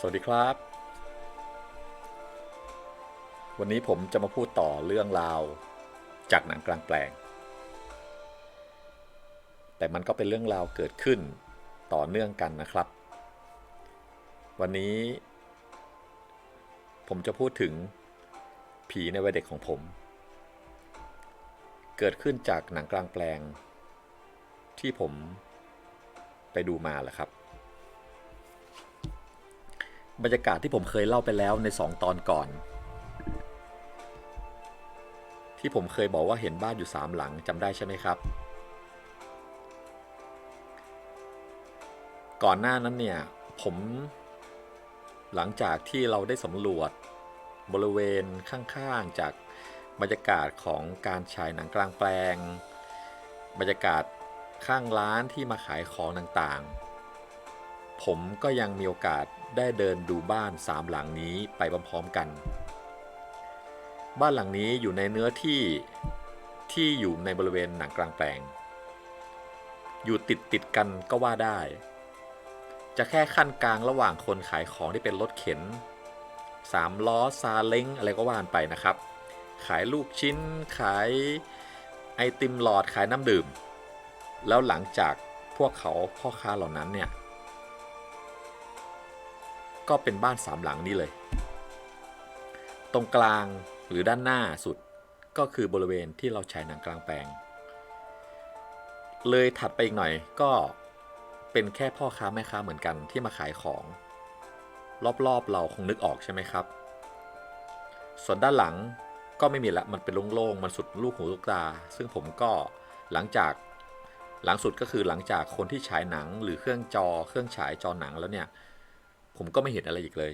สวัสดีครับ วันนี้ผมจะมาพูดต่อเรื่องราว จากหนังกลางแปลง แต่มันก็เป็นเรื่องราวเกิดขึ้นต่อเนื่องกันนะครับ วันนี้ ผมจะพูดถึงผีในวัยเด็กของผม เกิดขึ้นจากหนังกลางแปลง ที่ผมไปดูมาแหละครับ บรรยากาศที่ผมเคยเล่าไปแล้วในสองตอนก่อน ที่ผมเคยบอกว่าเห็นบ้านอยู่สามหลังจำได้ใช่ไหมครับ ก่อนหน้านั้นเนี่ย ผมหลังจากที่เราได้สำรวจบริเวณข้างๆจากบรรยากาศของการฉายหนังกลางแปลง บรรยากาศข้างร้านที่มาขายของต่างๆ ผมก็ยังมีโอกาส ได้เดินดูบ้านสามหลังนี้ไปพร้อมๆกัน บ้านหลังนี้อยู่ในเนื้อที่ที่อยู่ในบริเวณหนังกลางแปลง อยู่ติดติดๆกันก็ว่าได้ จะแค่ขั้นกลางระหว่างคนขายของที่เป็นรถเข็นสามล้อซาเล้งอะไรก็ว่านไปนะครับ ขายลูกชิ้น ขายไอติมหลอดขายน้ำดื่ม แล้วหลังจากพวกเขาพ่อค้าเหล่านั้นเนี่ย ก็เป็นบ้านสามหลังนี้เลย ตรงกลางหรือด้านหน้าสุดก็คือบริเวณที่เราฉายหนังกลางแปลง เลยถัดไปอีกหน่อยก็เป็นแค่พ่อค้าแม่ค้าเหมือนกันที่มาขายของ รอบๆเราคงนึกออกใช่ไหมครับ ส่วนด้านหลังก็ไม่มีละมันเป็นโล่งๆมันสุดลูกหูลูกตา ซึ่งผมก็หลังจากหลังสุดก็คือหลังจากคนที่ฉายหนังหรือเครื่องจอ เครื่องฉายจอหนังแล้วเนี่ย ผมก็ไม่เห็นอะไรอีกเลย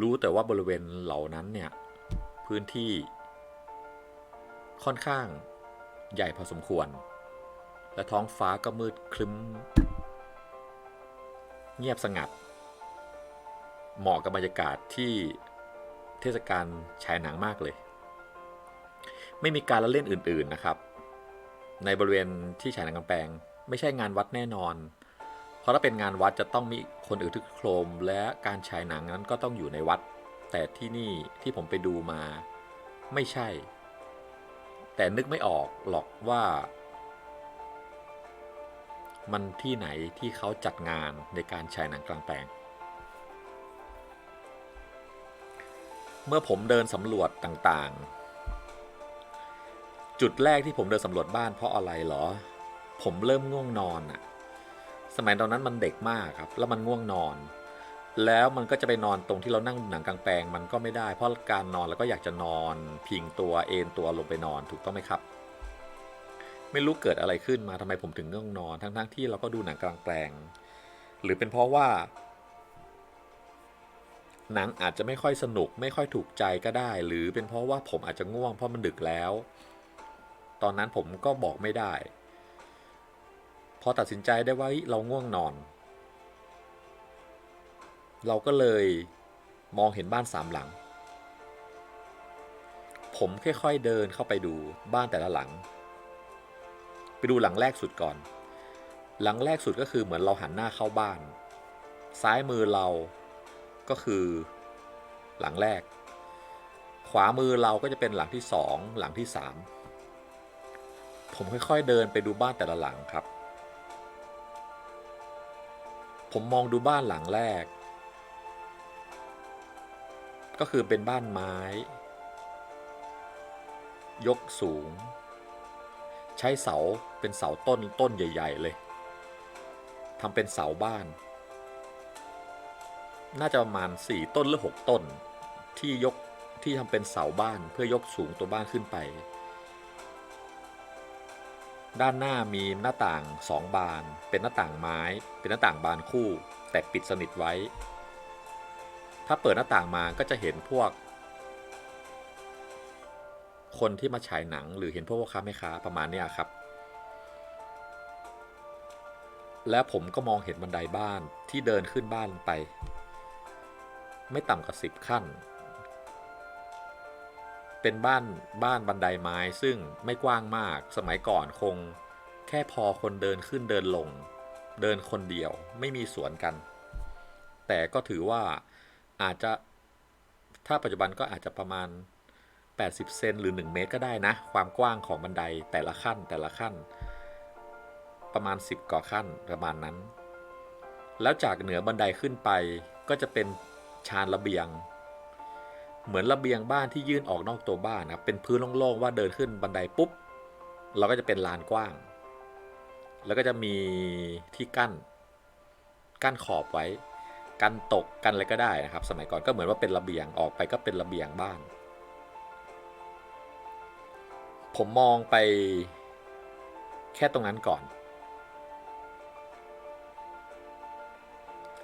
รู้แต่ว่าบริเวณเหล่านั้นเนี่ย พื้นที่ ค่อนข้างใหญ่พอสมควร และท้องฟ้าก็มืดครึ้ม เงียบสงัด เหมาะกับบรรยากาศที่เทศกาลฉายหนังมากเลย ไม่มีการละเล่นอื่น ๆนะครับ ในบริเวณที่ฉายหนังกำแพงไม่ใช่งานวัดแน่นอน เพราะถ้าเป็นงานวัดจะต้องมีคนอื่นทึกโครม และการฉายหนังนั้นก็ต้องอยู่ในวัด แต่ที่นี่ที่ผมไปดูมา ไม่ใช่ แต่นึกไม่ออกหรอกว่า มันที่ไหนที่เขาจัดงานในการฉายหนังกลางแปลง เมื่อผมเดินสำรวจต่างๆ จุดแรกที่ผมเดินสำรวจบ้านเพราะอะไรเหรอ ผมเริ่มง่วงนอนอะ สมัยตอนนั้นมันเด็กมากครับ แล้วมันง่วงนอน แล้วมันก็จะไปนอนตรงที่เรานั่งหนังกลางแปลงมันก็ไม่ได้ เพราะการนอนเราก็อยากจะนอน พิงตัวเอนตัวลงไปนอนถูกต้องไหมครับ ไม่รู้เกิดอะไรขึ้นมาทำไมผมถึงง่วงนอน ทั้งๆที่เราก็ดูหนังกลางแปลง หรือเป็นเพราะว่า หนังอาจจะไม่ค่อยสนุก ไม่ค่อยถูกใจก็ได้ หรือเป็นเพราะว่าผมอาจจะง่วงเพราะมันดึกแล้ว ตอนนั้นผมก็บอกไม่ได้ พอตัดสินใจได้ว่าเราง่วงนอน เราก็เลยมองเห็นบ้านสามหลัง ผมค่อยๆเดินเข้าไปดูบ้านแต่ละหลัง ไปดูหลังแรกสุดก่อน หลังแรกสุดก็คือเหมือนเราหันหน้าเข้าบ้าน ซ้ายมือเราก็คือหลังแรก ขวามือเราก็จะเป็นหลังที่สองหลังที่สามผมค่อยๆเดินไปดูบ้านแต่ละหลังครับ ผมมองดูบ้านหลังแรก ก็คือเป็นบ้านไม้ ยกสูง ใช้เสาเป็นเสาต้นต้นใหญ่ ๆ เลยทำเป็นเสาบ้าน น่าจะประมาณ 4 ต้นหรือ 6 ต้น ที่ยกที่ทำเป็นเสาบ้านเพื่อยกสูงตัวบ้านขึ้นไป ด้านหน้ามีหน้าต่างสองบาน เป็นหน้าต่างไม้ เป็นหน้าต่างบานคู่ แต่ปิดสนิทไว้ ถ้าเปิดหน้าต่างมาก็จะเห็นพวก คนที่มาฉายหนังหรือเห็นพวกพ่อค้าแม่ค้าประมาณนี้ครับ แล้วผมก็มองเห็นบันไดบ้านที่เดินขึ้นบ้านไป ไม่ต่ำกว่าสิบขั้น เป็นบ้านบ้านบันไดไม้ซึ่งไม่กว้างมากสมัยก่อนคง แค่พอคนเดินขึ้นเดินลง เดินคนเดียวไม่มีสวนกัน แต่ก็ถือว่าอาจจะถ้าปัจจุบันก็อาจจะประมาณ 80 เซนหรือ 1 เมตรก็ได้นะ ความกว้างของบันไดแต่ละขั้นแต่ละขั้น ประมาณ 10กว่าขั้นประมาณนั้น แล้วจากเหนือบันไดขึ้นไปก็จะเป็นชานระเบียง เหมือนระเบียงบ้านที่ยื่นออกนอกตัวบ้านนะครับเป็นพื้นโล่งๆว่าเดินขึ้นบันไดปุ๊บ เราก็จะเป็นลานกว้าง แล้วก็จะมีที่กั้น กั้นขอบไว้ กันตกกันอะไรก็ได้นะครับ สมัยก่อนก็เหมือนว่าเป็นระเบียงออกไปก็เป็นระเบียงบ้าน ผมมองไปแค่ตรงนั้นก่อน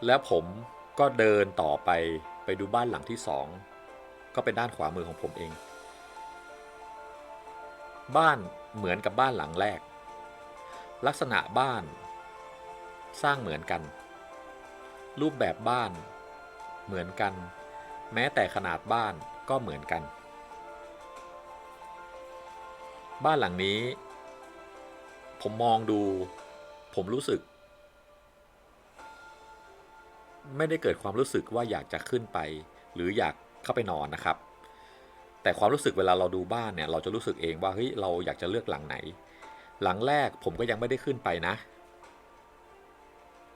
แล้วผมก็เดินต่อไปไปดูบ้านหลังที่สอง ก็เป็นด้านขวามือของผมเอง บ้านเหมือนกับบ้านหลังแรก ลักษณะบ้านสร้างเหมือนกัน รูปแบบบ้านเหมือนกัน แม้แต่ขนาดบ้านก็เหมือนกัน บ้านหลังนี้ ผมมองดู ผมรู้สึก ไม่ได้เกิดความรู้สึกว่าอยากจะขึ้นไป หรืออยาก เข้าไปนอนนะครับ แต่ความรู้สึกเวลาเราดูบ้านเนี่ยเราจะรู้สึกเองว่าเฮ้ยเราอยากจะเลือกหลังไหน หลังแรกผมก็ยังไม่ได้ขึ้นไปนะ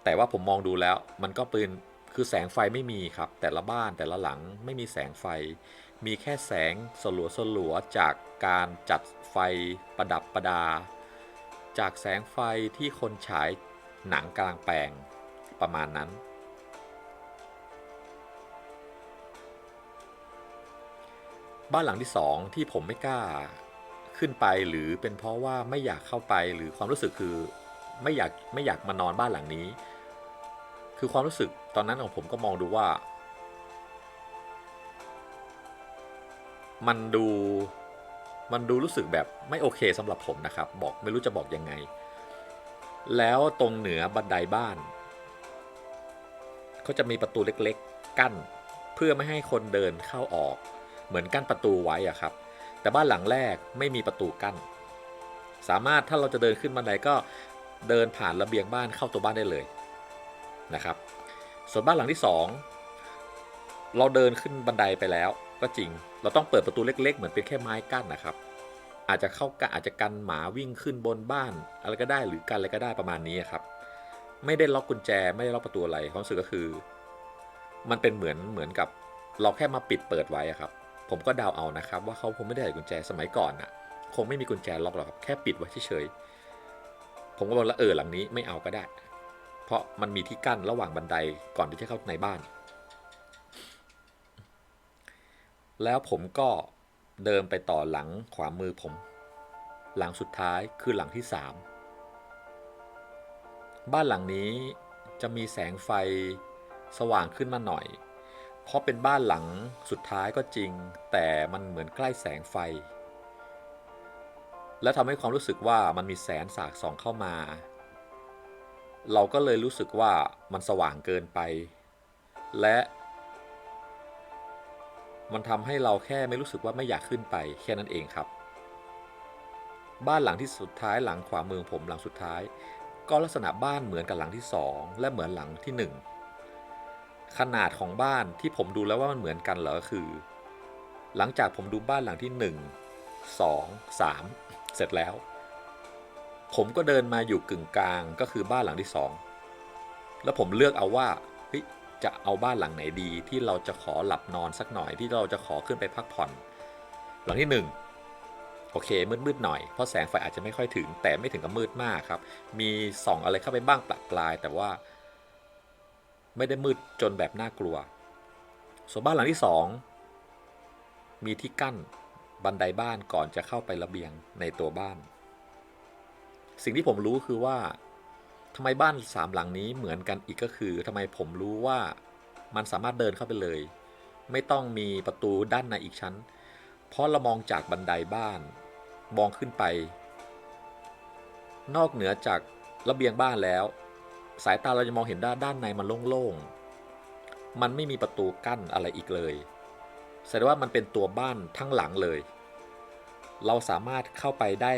แต่ว่าผมมองดูแล้วมันก็ป็นคือแสงไฟไม่มีครับ แต่ละบ้านแต่ละหลังไม่มีแสงไฟ มีแค่แสงสลัวสลัวจากการจัดไฟประดับประดา จากแสงไฟที่คนฉายหนังกลางแปลงประมาณนั้น บ้านหลังที่สองที่ผมไม่กล้าขึ้นไปหรือเป็นเพราะว่าไม่อยากเข้าไปหรือความรู้สึกคือไม่อยากไม่อยากมานอนบ้านหลังนี้ คือความรู้สึกตอนนั้นของผมก็มองดูว่า มันดูมันดูรู้สึกแบบไม่โอเคสำหรับผมนะครับ บอกไม่รู้จะบอกยังไง แล้วตรงเหนือบันไดบ้านเขาจะมีประตูเล็กๆ กั้น เพื่อไม่ให้คนเดินเข้าออก เหมือนกั้นประตูไว้อะครับ แต่บ้านหลังแรกไม่มีประตูกั้น สามารถถ้าเราจะเดินขึ้นบันไดก็เดินผ่านระเบียงบ้านเข้าตัวบ้านได้เลยนะครับ ส่วนบ้านหลังที่สองเราเดินขึ้นบันไดไปแล้วก็จริง เราต้องเปิดประตูเล็ก ๆ เหมือนเป็นแค่ไม้กั้นนะครับ อาจจะเข้ากะอาจจะกันหมาวิ่งขึ้นบนบ้านอะไรก็ได้หรือกันอะไรก็ได้ประมาณนี้ครับ ไม่ได้ล็อกกุญแจไม่ได้ล็อกประตูอะไรความรู้สึกก็คือ มันเป็นเหมือนเหมือนกับเราแค่มาปิดเปิดไว้ครับ ผมก็เดาเอานะครับ ว่าเขาคงไม่ได้ใส่กุญแจสมัยก่อนน่ะ คงไม่มีกุญแจล็อกหรอกครับแค่ปิดไว้เฉยๆผมก็บอกล้วเออหลังนี้ไม่เอาก็ได้ เพราะมันมีที่กั้นระหว่างบันไดก่อนที่จะเข้าในบ้าน แล้วผมก็เดินไปต่อหลังขวามือผม หลังสุดท้ายคือหลังที่สามบ้านหลังนี้จะมีแสงไฟสว่างขึ้นมาหน่อย เพราะเป็นบ้านหลังสุดท้ายก็จริง แต่มันเหมือนใกล้แสงไฟ และทำให้ความรู้สึกว่ามันมีแสงสากส่องเข้ามา เราก็เลยรู้สึกว่ามันสว่างเกินไป และ มันทำให้เราแค่ไม่รู้สึกว่าไม่อยากขึ้นไปแค่นั้นเองครับ บ้านหลังที่สุดท้ายหลังขวามือผมหลังสุดท้าย ก็ลักษณะบ้านเหมือนกับหลังที่สองและเหมือนหลังที่หนึ่ง ขนาดของบ้านที่ผมดูแล้วว่ามันเหมือนกันเหรอคือ หลังจากผมดูบ้านหลังที่ 1 2 3 เสร็จแล้ว ผมก็เดินมาอยู่กึ่งกลางก็คือบ้านหลังที่ 2 แล้วผมเลือกเอาว่าจะเอาบ้านหลังไหนดีที่เราจะขอหลับนอนสักหน่อยที่เราจะขอขึ้นไปพักผ่อน หลังที่ 1 โอเคมืดๆหน่อยเพราะแสงไฟอาจจะไม่ค่อยถึง แต่ไม่ถึงกับมืดมากครับ มีส่องอะไรเข้าไปบ้างปลักปลาย แต่ว่า ไม่ได้มืดจนแบบน่ากลัว ส่วนบ้านหลังที่สองมีที่กั้นบันไดบ้านก่อนจะเข้าไประเบียงในตัวบ้าน สิ่งที่ผมรู้คือว่าทำไมบ้านสามหลังนี้เหมือนกันอีกก็คือทำไมผมรู้ว่ามันสามารถเดินเข้าไปเลย ไม่ต้องมีประตูด้านในอีกชั้น เพราะเรามองจากบันไดบ้านมองขึ้นไป นอกเหนือจากระเบียงบ้านแล้ว สายตาเราจะมองเห็นด้านด้านในมันโล่งๆ มันไม่มีประตูกั้นอะไรอีกเลยแสดงว่ามันเป็นตัวบ้านทั้งหลังเลย เราสามารถเข้าไปได้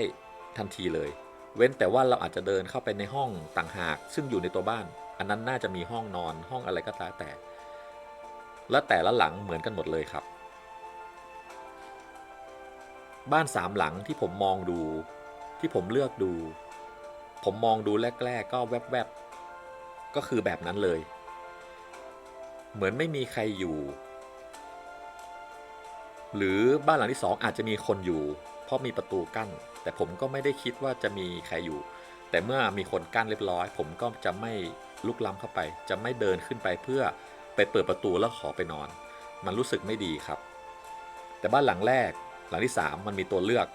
ทันทีเลย เว้นแต่ว่าเราอาจจะเดินเข้าไปในห้องต่างหาก ซึ่งอยู่ในตัวบ้าน อันนั้นน่าจะมีห้องนอนห้องอะไรก็ตามแต่ และแต่ละหลังเหมือนกันหมดเลยครับ บ้านสามหลังที่ผมมองดู ที่ผมเลือกดู ผมมองดูแรก ๆ ก็แวบๆ ก็คือแบบนั้นเลย เหมือนไม่มีใครอยู่ หรือบ้านหลังที่สองอาจจะมีคนอยู่ เพราะมีประตูกั้น แต่ผมก็ไม่ได้คิดว่าจะมีใครอยู่ แต่เมื่อมีคนกั้นเรียบร้อย ผมก็จะไม่ลุกล้ำเข้าไป จะไม่เดินขึ้นไปเพื่อไปเปิดประตูแล้วขอไปนอน มันรู้สึกไม่ดีครับ แต่บ้านหลังแรกหลังที่ 3 มันมีตัวเลือก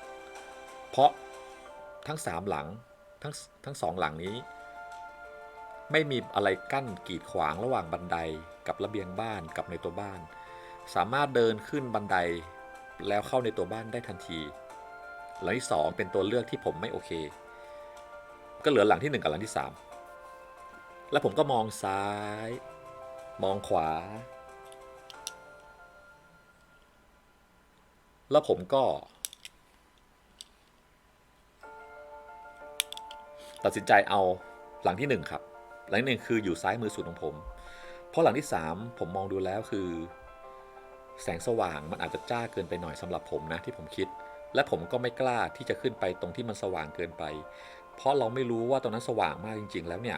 เพราะทั้ง 3 หลังทั้งทั้งสองหลังนี้ ไม่มีอะไรกั้นกีดขวางระหว่างบันไดกับระเบียงบ้านกับในตัวบ้าน สามารถเดินขึ้นบันไดแล้วเข้าในตัวบ้านได้ทันที หลังที่ 2 เป็นตัวเลือกที่ผมไม่โอเค ก็เหลือหลังที่ 1 กับหลังที่ 3 แล้วผมก็มองซ้าย มองขวา แล้วผมก็ ตัดสินใจเอาหลังที่หนึ่งครับ หลังหนึ่งคืออยู่ซ้ายมือสุดของผม เพราะหลังที่สามผมมองดูแล้วคือ แสงสว่างมันอาจจะจ้าเกินไปหน่อยสำหรับผมนะที่ผมคิด และผมก็ไม่กล้าที่จะขึ้นไปตรงที่มันสว่างเกินไป เพราะเราไม่รู้ว่าตรงนั้นสว่างมากจริง ๆ แล้วเนี่ย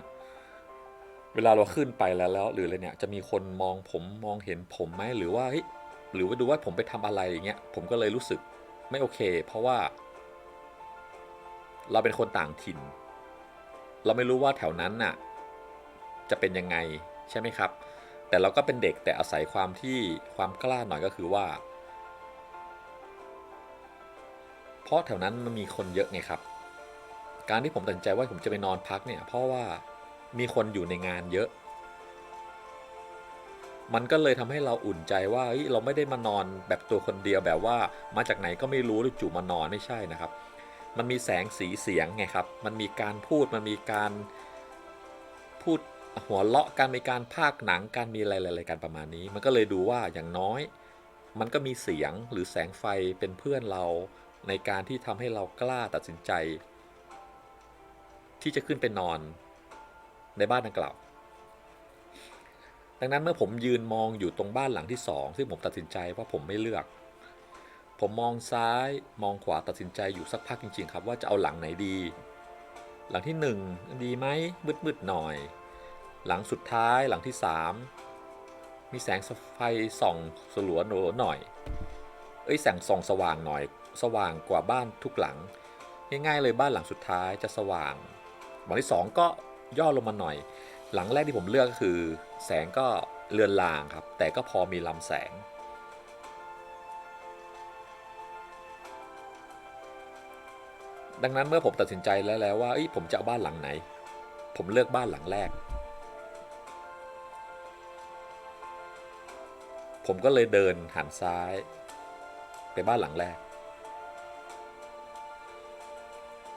เวลาเราขึ้นไปแล้วแล้วหรืออะไรเนี่ยจะมีคนมองผมมองเห็นผมไหมหรือว่าเฮ้ยหรือว่าดูว่าผมไปทำอะไรอย่างเงี้ยผมก็เลยรู้สึกไม่โอเค เพราะว่า เราเป็นคนต่างถิ่น เราไม่รู้ว่าแถวนั้นน่ะ จะเป็นยังไงใช่ไหมครับ แต่เราก็เป็นเด็กแต่อาศัยความที่ความกล้าหน่อยก็คือว่า เพราะแถวนั้นมันมีคนเยอะไงครับ การที่ผมตัดสินใจว่าผมจะไปนอนพักเนี่ยเพราะว่ามีคนอยู่ในงานเยอะ มันก็เลยทำให้เราอุ่นใจว่าเฮ้ยเราไม่ได้มานอนแบบตัวคนเดียวแบบว่ามาจากไหนก็ไม่รู้แล้วจู่มานอนไม่ใช่นะครับ มันมีแสงสีเสียงไงครับ มันมีการพูดมันมีการพูด หัวเราะการมีการพากย์หนังการมีอะไรๆกันประมาณนี้ มันก็เลยดูว่าอย่างน้อย มันก็มีเสียงหรือแสงไฟเป็นเพื่อนเราในการที่ทำให้เรากล้าตัดสินใจ ที่จะขึ้นไปนอนในบ้านดังกล่าว ดังนั้นเมื่อผมยืนมองอยู่ตรงบ้านหลังที่สองซึ่งผมตัดสินใจว่าผมไม่เลือก ผมมองซ้ายมองขวาตัดสินใจอยู่สักพักจริง ๆ ครับว่าจะเอาหลังไหนดี หลังที่หนึ่งดีไหมมืดๆหน่อย หลังสุดท้ายหลังที่สามมีแสงไฟส่องสลัวโหนหน่อย เอ้ยแสงส่องสว่างหน่อย สว่างกว่าบ้านทุกหลัง ง่ายๆเลยบ้านหลังสุดท้ายจะสว่าง หลังที่สองก็ย่อลงมาหน่อย หลังแรกที่ผมเลือกก็คือ แสงก็เลือนลางครับ แต่ก็พอมีลำแสง ดังนั้นเมื่อผมตัดสินใจแล้วแล้วว่าผมจะเอาบ้านหลังไหน ผมเลือกบ้านหลังแรก ผมก็เลยเดินหันซ้าย ไปบ้านหลังแรก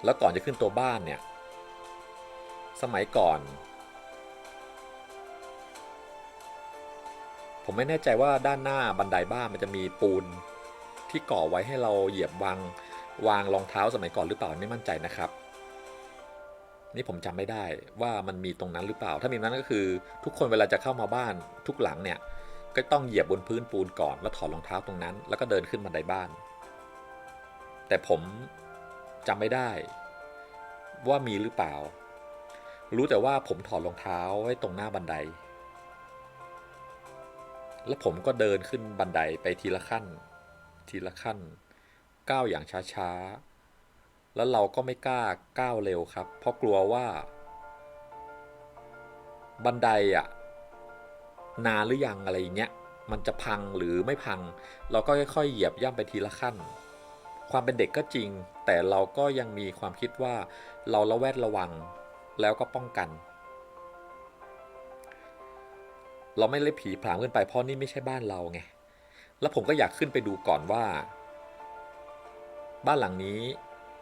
แล้วก่อนจะขึ้นตัวบ้านเนี่ย สมัยก่อน ผมไม่แน่ใจว่าด้านหน้าบันไดบ้านมันจะมีปูนที่ก่อไว้ให้เราเหยียบวางวางรองเท้าสมัยก่อนหรือเปล่าไม่มั่นใจนะครับ นี่ผมจำไม่ได้ว่ามันมีตรงนั้นหรือเปล่า ถ้ามีนั้นก็คือทุกคนเวลาจะเข้ามาบ้านทุกหลังเนี่ย ก็ต้องเหยียบบนพื้นปูนก่อน แล้วถอดรองเท้าตรงนั้น แล้วก็เดินขึ้นบันไดบ้าน แต่ผมจำไม่ได้ ว่ามีหรือเปล่า รู้แต่ว่าผมถอดรองเท้าไว้ตรงหน้าบันได แล้วผมก็เดินขึ้นบันไดไปทีละขั้น ทีละขั้น ก้าวอย่างช้าๆ แล้วเราก็ไม่กล้าก้าวเร็วครับ เพราะกลัวว่า บันไดอะ นานหรือยังอะไรอย่างเงี้ยมันจะพังหรือไม่พัง เราก็ค่อยๆเหยียบย่ำไปทีละขั้น ความเป็นเด็กก็จริง แต่เราก็ยังมีความคิดว่าเราระแวดระวังแล้วก็ป้องกัน เราไม่เล่ผีผลามขึ้นไปเพราะนี่ไม่ใช่บ้านเราไงแล้วผมก็อยากขึ้นไปดูก่อนว่า บ้านหลังนี้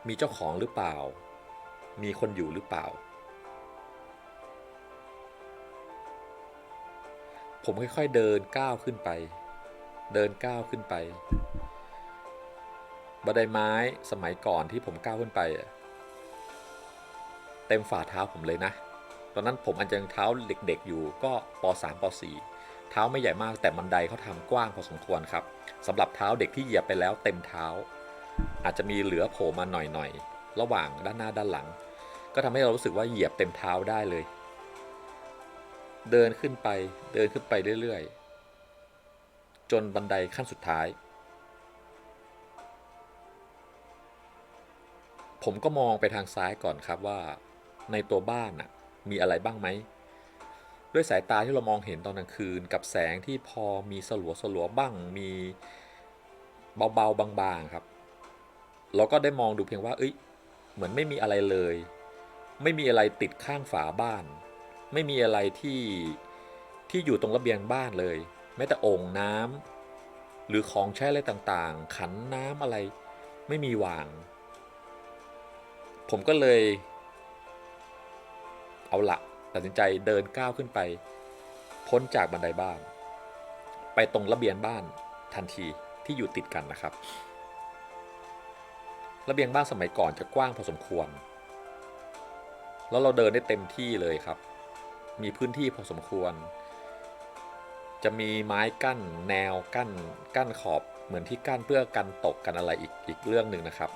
มีเจ้าของหรือเปล่า มีคนอยู่หรือเปล่า ผมค่อยๆเดินก้าวขึ้นไป เดินก้าวขึ้นไป บันไดไม้สมัยก่อนที่ผมก้าวขึ้นไป เต็มฝ่าเท้าผมเลยนะ ตอนนั้นผมอาจจะยังเท้าเด็กๆอยู่ก็ป .3 ป .4 เท้าไม่ใหญ่มากแต่บันไดเขาทำกว้างพอสมควรครับสำหรับเท้าเด็กที่เหยียบไปแล้วเต็มเท้า อาจจะมีเหลือโผล่มาหน่อยๆระหว่างด้านหน้าด้านหลัง ก็ทำให้เรารู้สึกว่าเหยียบเต็มเท้าได้เลย เดินขึ้นไปเดินขึ้นไปเรื่อยๆ จนบันไดขั้นสุดท้าย ผมก็มองไปทางซ้ายก่อนครับว่า ในตัวบ้านน่ะมีอะไรบ้างไหม ด้วยสายตาที่เรามองเห็นตอนกลางคืนกับแสงที่พอมีสลัวสลัวบ้างมีเบาๆบางๆครับ เราก็ได้มองดูเพียงว่า เอ้ย เหมือนไม่มีอะไรเลย ไม่มีอะไรติดข้างฝาบ้าน ไม่มีอะไรที่ที่อยู่ตรงระเบียงบ้านเลย แม้แต่โอ่งน้ำหรือของใช้อะไรต่างๆ ขันน้ำอะไรไม่มีวาง ผมก็เลย เอาละตัดสินใจเดินก้าวขึ้นไป พ้นจากบันไดบ้าน ไปตรงระเบียงบ้านทันทีที่อยู่ติดกันนะครับ ระเบียงบ้านสมัยก่อนจะกว้างพอสมควร แล้วเราเดินได้เต็มที่เลยครับ มีพื้นที่พอสมควร จะมีไม้กั้นแนวกั้นกั้นขอบเหมือนที่กั้นเพื่อกันตกกันอะไรอีกอีกเรื่องหนึ่งนะครับ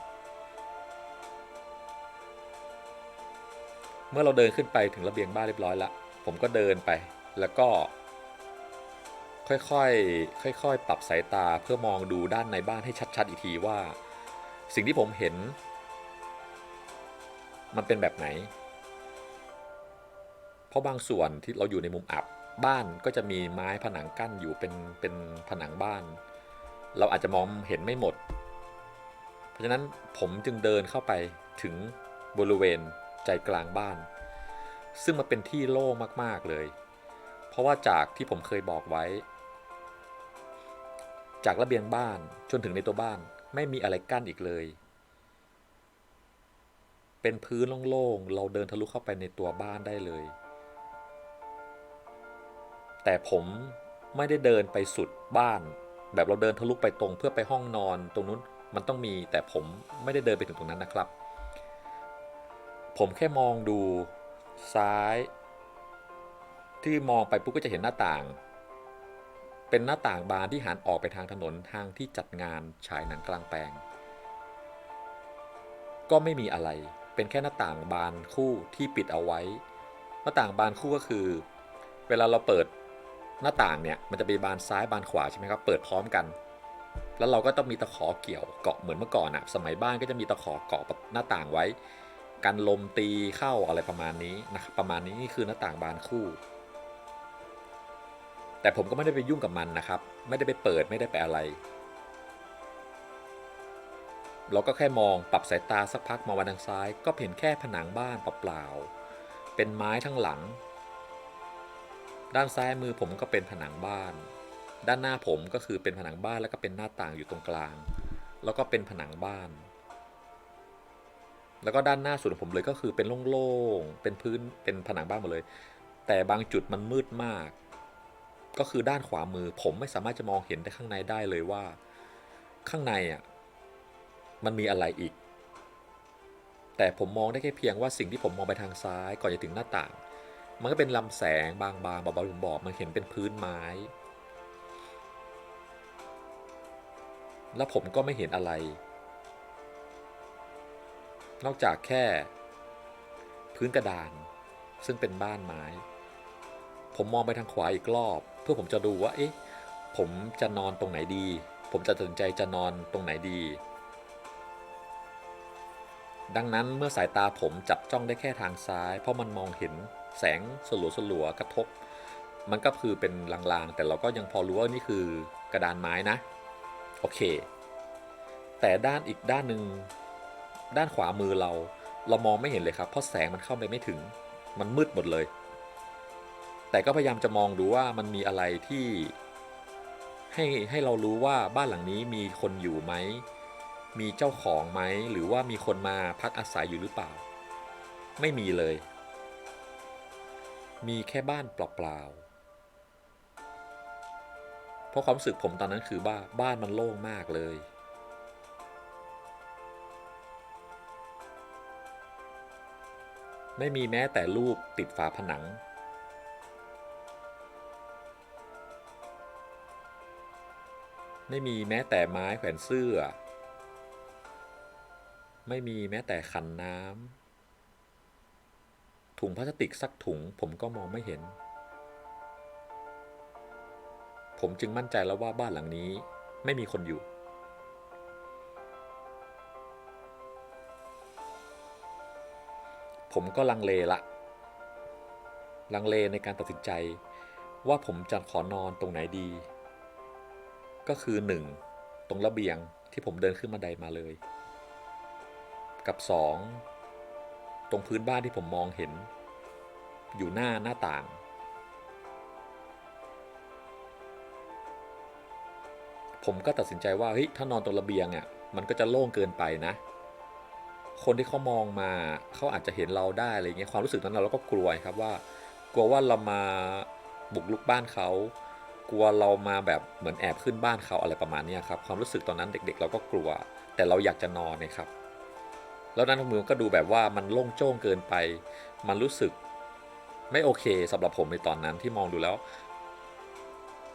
เมื่อเราเดินขึ้นไปถึงระเบียงบ้านเรียบร้อยแล้วผมก็เดินไปแล้วก็ ค่อยๆค่อยๆ ปรับสายตาเพื่อมองดูด้านในบ้านให้ชัด ๆ อีกทีว่า สิ่งที่ผมเห็น มันเป็นแบบไหน ราะบางส่วนที่เราอยู่ในมุมอับบ้านก็จะมีไม้ผนังกั้นอยู่เป็นเป็นผนังบ้าน เราอาจจะมองเห็นไม่หมด เพราะฉะนั้นผมจึงเดินเข้าไปถึงบริเวณใจกลางบ้าน ซึ่งมันเป็นที่โล่งมากๆเลย เพราะว่าจากที่ผมเคยบอกไว้ จากระเบียงบ้านจนถึงในตัวบ้านไม่มีอะไรกั้นอีกเลย เป็นพื้นโล่งๆเราเดินทะลุเข้าไปในตัวบ้านได้เลย แต่ผมไม่ได้เดินไปสุดบ้าน แบบเราเดินทะลุไปตรงเพื่อไปห้องนอนตรงนู้นมันต้องมีแต่ผมไม่ได้เดินไปถึงตรงนั้นนะครับ ผมแค่มองดูซ้าย ที่มองไปปุ๊บก็จะเห็นหน้าต่าง เป็นหน้าต่างบานที่หันออกไปทางถนนทางที่จัดงานฉายหนังกลางแปลง ก็ไม่มีอะไรเป็นแค่หน้าต่างบานคู่ที่ปิดเอาไว้ หน้าต่างบานคู่ก็คือ เวลาเราเปิด หน้าต่างเนี่ยมันจะมีบานซ้ายบานขวาใช่ไหมครับเปิดพร้อมกัน แล้วเราก็ต้องมีตะขอเกี่ยวเกาะเหมือนเมื่อก่อนอะสมัยบ้านก็จะมีตะขอเกาะหน้าต่างไว้กันลมตีเข้าอะไรประมาณนี้นะครับประมาณนี้นี่คือหน้าต่างบานคู่ แต่ผมก็ไม่ได้ไปยุ่งกับมันนะครับ ไม่ได้ไปเปิดไม่ได้ไปอะไร เราก็แค่มองปรับสายตาสักพักมาวันทางซ้าย ก็เห็นแค่ผนังบ้านเปล่าๆเป็นไม้ทั้งหลัง ด้านซ้ายมือผมก็เป็นผนังบ้าน ด้านหน้าผมก็คือเป็นผนังบ้านแล้วก็เป็นหน้าต่างอยู่ตรงกลาง แล้วก็เป็นผนังบ้าน แล้วก็ด้านหน้าสุดของผมเลยก็คือเป็นโล่งๆ เป็นพื้น เป็นผนังบ้านหมดเลย แต่บางจุดมันมืดมาก ก็คือด้านขวามือ ผมไม่สามารถจะมองเห็นได้ข้างในได้เลยว่า ข้างในอะ มันมีอะไรอีก แต่ผมมองได้แค่เพียงว่าสิ่งที่ผมมองไปทางซ้ายก่อนจะถึงหน้าต่าง มันก็เป็นลำแสงบางๆเบาๆผมบอกมันเห็นเป็นพื้นไม้ แล้วผมก็ไม่เห็นอะไร นอกจากแค่ พื้นกระดาน ซึ่งเป็นบ้านไม้ ผมมองไปทางขวาอีกรอบ เพื่อผมจะดูว่า เอ๊ะ ผมจะนอนตรงไหนดี ผมจะตัดสินใจจะนอนตรงไหนดีดังนั้นเมื่อสายตาผมจับจ้องได้แค่ทางซ้าย เพราะมันมองเห็น แสงสลัวสลัวกระทบ มันก็คือเป็นลางๆ แต่เราก็ยังพอรู้ว่านี่คือกระดานไม้นะ โอเค แต่ด้านอีกด้านหนึ่งด้านขวามือเรา เรามองไม่เห็นเลยครับ เพราะแสงมันเข้าไปไม่ถึง มันมืดหมดเลย แต่ก็พยายามจะมองดูว่ามันมีอะไรที่ ให้ให้เรารู้ว่าบ้านหลังนี้มีคนอยู่ไหม มีเจ้าของไหม หรือว่ามีคนมาพักอาศัยอยู่หรือเปล่า ไม่มีเลย มีแค่บ้านเปล่าๆ เพราะความรู้สึกผมตอนนั้นคือบ้าบ้านมันโล่งมากเลย ไม่มีแม้แต่รูปติดฝาผนัง ไม่มีแม้แต่ไม้แขวนเสื้อ ไม่มีแม้แต่ขันน้ำ ถุงพลาสติกสักถุงผมก็มองไม่เห็น ผมจึงมั่นใจแล้วว่าบ้านหลังนี้ไม่มีคนอยู่ ผมก็ลังเลละ ลังเลในการตัดสินใจว่าผมจะขอนอนตรงไหนดี ก็คือหนึ่งตรงระเบียงที่ผมเดินขึ้นบันไดมาเลย กับสอง ตรงพื้นบ้านที่ผมมองเห็น อยู่หน้าหน้าต่าง ผมก็ตัดสินใจว่าเฮ้ยถ้านอนตรงระเบียงอะมันก็จะโล่งเกินไปนะ คนที่เขามองมาเขาอาจจะเห็นเราได้อะไรเงี้ยความรู้สึกนั้นเราก็กลัวครับว่า กลัวว่าเรามาบุกลุกบ้านเขากลัวเรามาแบบเหมือนแอบขึ้นบ้านเขาอะไรประมาณนี้ครับความรู้สึกตอนนั้นเด็กๆ เราก็กลัว แต่เราอยากจะนอนนะครับ แล้วนั้นมือก็ดูแบบว่ามันโล่งโจ้งเกินไป มันรู้สึกไม่โอเคสำหรับผมในตอนนั้นที่มองดูแล้ว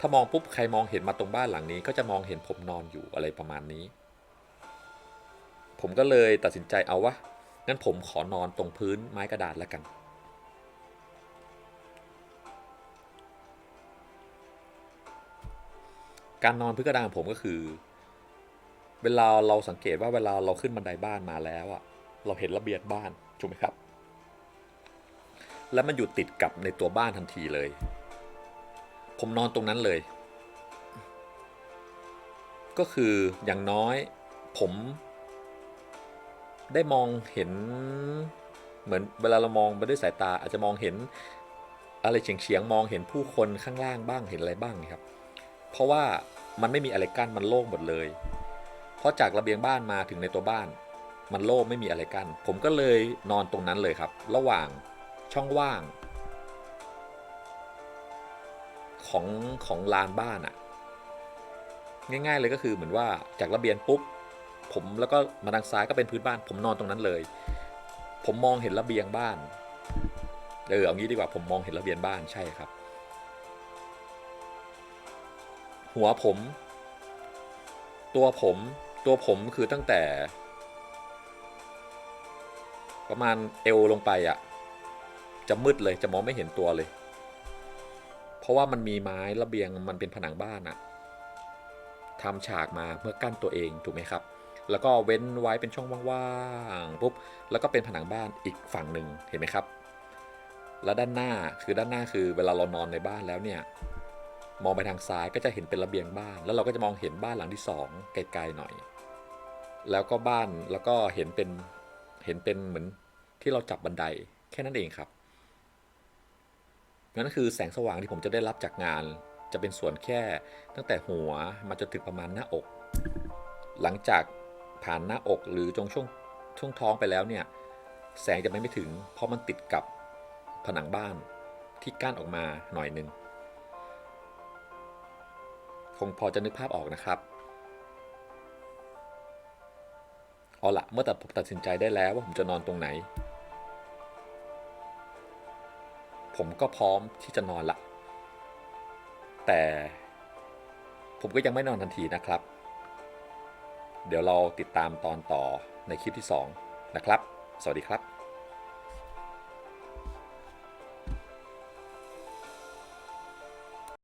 ถ้ามองปุ๊บใครมองเห็นมาตรงบ้านหลังนี้ ก็จะมองเห็นผมนอนอยู่อะไรประมาณนี้ ผมก็เลยตัดสินใจเอาวะงั้นผมขอนอนตรงพื้นไม้กระดาษแล้วกันการนอนพื้นกระดานของผมก็คือ เวลาเราสังเกตว่าเวลาเราขึ้นบันไดบ้านมาแล้วอะ เราเห็นระเบียงบ้านถูกไหมครับ แล้วมันอยู่ติดกับในตัวบ้านทันทีเลย ผมนอนตรงนั้นเลย ก็คืออย่างน้อยผม ได้มองเห็นเหมือนเวลาเรามองไปด้วยสายตาอาจจะมองเห็นอะไรเฉียงเฉียงๆมองเห็นผู้คนข้างล่างบ้างเห็นอะไรบ้างครับ เพราะว่ามันไม่มีอะไรกั้นมันโล่งหมดเลย เพราะจากระเบียงบ้านมาถึงในตัวบ้าน มันโล่งไม่มีอะไรกั้นผมก็เลยนอนตรงนั้นเลยครับ ระหว่างช่องว่าง ของของลานบ้านอะ ง่าย ๆ เลยก็คือเหมือนว่าจากระเบียงปุ๊บผมแล้วก็มาทางซ้ายก็เป็นพื้นบ้าน ผมนอนตรงนั้นเลย ผมมองเห็นระเบียงบ้านเออเอางี้ดีกว่าผมมองเห็นระเบียงบ้านใช่ครับ หัวผม ตัวผมตัวผมคือตั้งแต่ ประมาณเอวลงไปอะ่ะจะมืดเลยจะมองไม่เห็นตัวเลย เพราะว่ามันมีไม้ระเบียงมันเป็นผนังบ้านอะทำฉากมาเพื่อกั้นตัวเองถูกไหมครับ แล้วก็เว้นไว้เป็นช่องว่างๆปุ๊บแล้วก็เป็นผนังบ้านอีกฝั่งหนึ่งเห็นไหมครับ แล้วด้านหน้าคือด้านหน้าคือเวลาเรานอนในบ้านแล้วเนี่ยมองไปทางซ้ายก็จะเห็นเป็นระเบียงบ้าน แล้วเราก็จะมองเห็นบ้านหลังที่สองไกลๆหน่อย แล้วก็บ้านแล้วก็เห็นเป็น เห็นเป็นเหมือนที่เราจับบันไดแค่นั้นเองครับนั่นคือแสงสว่างที่ผมจะได้รับจากงาน จะเป็นส่วนแค่ตั้งแต่หัวมาจนถึงประมาณหน้าอก หลังจากผ่านหน้าอกหรือตรงช่วงช่วงท้องไปแล้วเนี่ยแสงจะไม่ไม่ถึง เพราะมันติดกับผนังบ้านที่กั้นออกมาหน่อยหนึ่งคงพอจะนึกภาพออกนะครับ เอาละเมื่อแต่ผมตัดสินใจได้แล้วว่าผมจะนอนตรงไหน ผมก็พร้อมที่จะนอนละ แต่ผมก็ยังไม่นอนทันทีนะครับ เดี๋ยวเราติดตามตอนต่อในคลิปที่ 2 นะครับ สวัสดีครับ